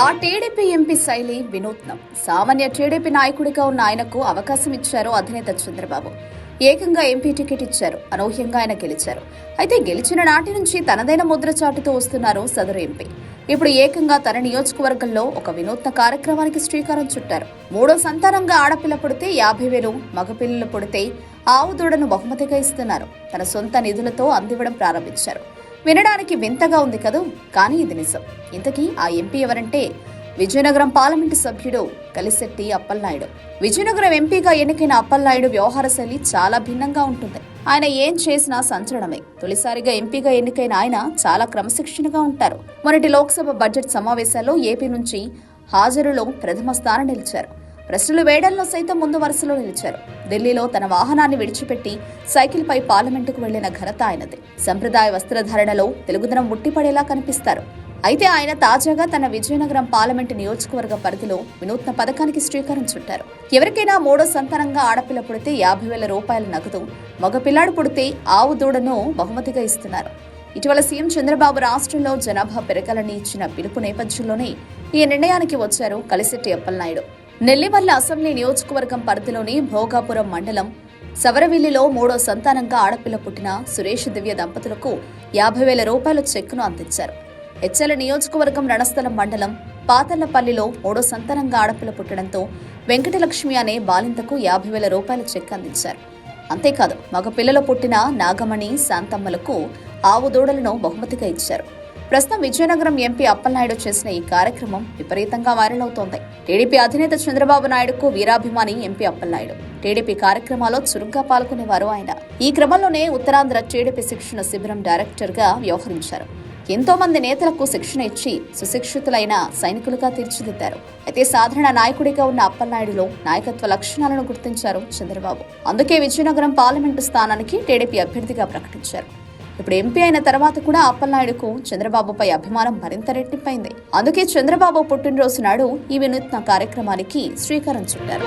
ఆ TDP MP శైలి వినూత్నం. సామాన్య టీడీపీ నాయకుడిగా ఉన్న ఆయనకు అవకాశం ఇచ్చారు అధినేత చంద్రబాబు. ఏకంగా ఎంపీ టికెట్ ఇచ్చారు. అనూహ్యంగా ఆయన గెలిచారు. అయితే గెలిచిన నాటి నుంచి తనదైన ముద్ర చాటుతూ వస్తున్నారు సదరు ఎంపీ. ఇప్పుడు ఏకంగా తన నియోజకవర్గంలో ఒక వినూత్న కార్యక్రమానికి శ్రీకారం చుట్టారు. మూడో సంతానంగా ఆడపిల్ల పుడితే యాభై వేలు మగపిల్లలు పుడితే ఆవు దూడను బహుమతిగా ఇస్తున్నారు. తన సొంత నిధులతో అందివ్వడం ప్రారంభించారు. వినడానికి వింతగా ఉంది కదూ? కానీ ఇది నిజం. ఇంతకీ ఆ ఎంపీ ఎవరంటే? విజయనగరం పార్లమెంటు సభ్యుడు కలిశెట్టి అప్పలనాయుడు. విజయనగరం ఎంపీగా ఎన్నికైన అప్పలనాయుడు వ్యవహార శైలి చాలా భిన్నంగా ఉంటుంది. ఆయన ఏం చేసినా సంచలనమే. తొలిసారిగా ఎంపీగా ఎన్నికైన ఆయన చాలా క్రమశిక్షణగా ఉంటారు. మొన్నటి లోక్సభ బడ్జెట్ సమావేశాల్లో ఏపీ నుంచి హాజరులో ప్రథమ స్థానం నిలిచారు. ప్రశ్నలు వేయడంలో సైతం ముందు వరుసలో నిలిచారు. ఢిల్లీలో తన వాహనాన్ని విడిచిపెట్టి సైకిల్పై పార్లమెంటుకు వెళ్ళిన ఘనత ఆయనది. సంప్రదాయ వస్త్రధారణలో తెలుగుదనం ముట్టిపడేలా కనిపిస్తారు. అయితే ఆయన తాజాగా తన విజయనగరం పార్లమెంటు నియోజకవర్గ పరిధిలో వినూత్న పథకానికి శ్రీకారం చుట్టారు. ఎవరికైనా మూడో సంతానంగా ఆడపిల్ల పుడితే యాభై వేల రూపాయల నగదు మగపిల్లాడు పుడితే ఆవు దూడను బహుమతిగా ఇస్తున్నారు. ఇటీవల సీఎం చంద్రబాబు రాష్ట్రంలో జనాభా పెరగాలని ఇచ్చిన పిలుపు నేపథ్యంలోనే ఈ నిర్ణయానికి వచ్చారు కలిశెట్టి అప్పలనాయుడు. నెల్లిమల్ల అసెంబ్లీ నియోజకవర్గం పరిధిలోని భోగాపురం మండలం సవరవిల్లిలో మూడో సంతానంగా ఆడపిల్ల పుట్టిన సురేష్ దివ్య దంపతులకు యాభై వేల రూపాయల చెక్కును అందించారు. హెచ్చల నియోజకవర్గం రణస్థలం మండలం పాతల్లపల్లిలో మూడో సంతానంగా ఆడపిల్ల పుట్టడంతో వెంకటలక్ష్మి అనే బాలింతకు యాభై వేల రూపాయల చెక్ అందించారు. అంతేకాదు మగ పిల్లలు పుట్టిన నాగమణి శాంతమ్మలకు ఆవు దూడలను బహుమతిగా ఇచ్చారు. ప్రస్తుతం విజయనగరం ఎంపీ అప్పలనాయుడు చేసిన ఈ కార్యక్రమం విపరీతంగా వైరల్ అవుతోంది. టీడీపీ అధినేత చంద్రబాబు నాయుడుకు వీరాభిమాని ఎంపీ అప్పలనాయుడు. టీడీపీ కార్యక్రమాల్లో చురుగ్గా పాల్గొనేవారు ఆయన. ఈ క్రమంలోనే ఉత్తరాంధ్ర టీడీపీ శిక్షణ శిబిరం డైరెక్టర్గా వ్యవహరించారు. ఎంతో మంది నేతలకు శిక్షణ ఇచ్చి సుశిక్షితులైన సైనికులుగా తీర్చిదిద్దారు. అయితే సాధారణ నాయకుడిగా ఉన్న అప్పలనాయుడులో నాయకత్వ లక్షణాలను గుర్తించారు చంద్రబాబు. అందుకే విజయనగరం పార్లమెంటు స్థానానికి టీడీపీ అభ్యర్థిగా ప్రకటించారు. ఇప్పుడు ఎంపీ అయిన తర్వాత కూడా అప్పలనాయుడుకు చంద్రబాబుపై అభిమానం మరింత రెట్టింపైంది. అందుకే చంద్రబాబు పుట్టినరోజు నాడు ఈ వినూత్న కార్యక్రమానికి శ్రీకారం చుట్టారు.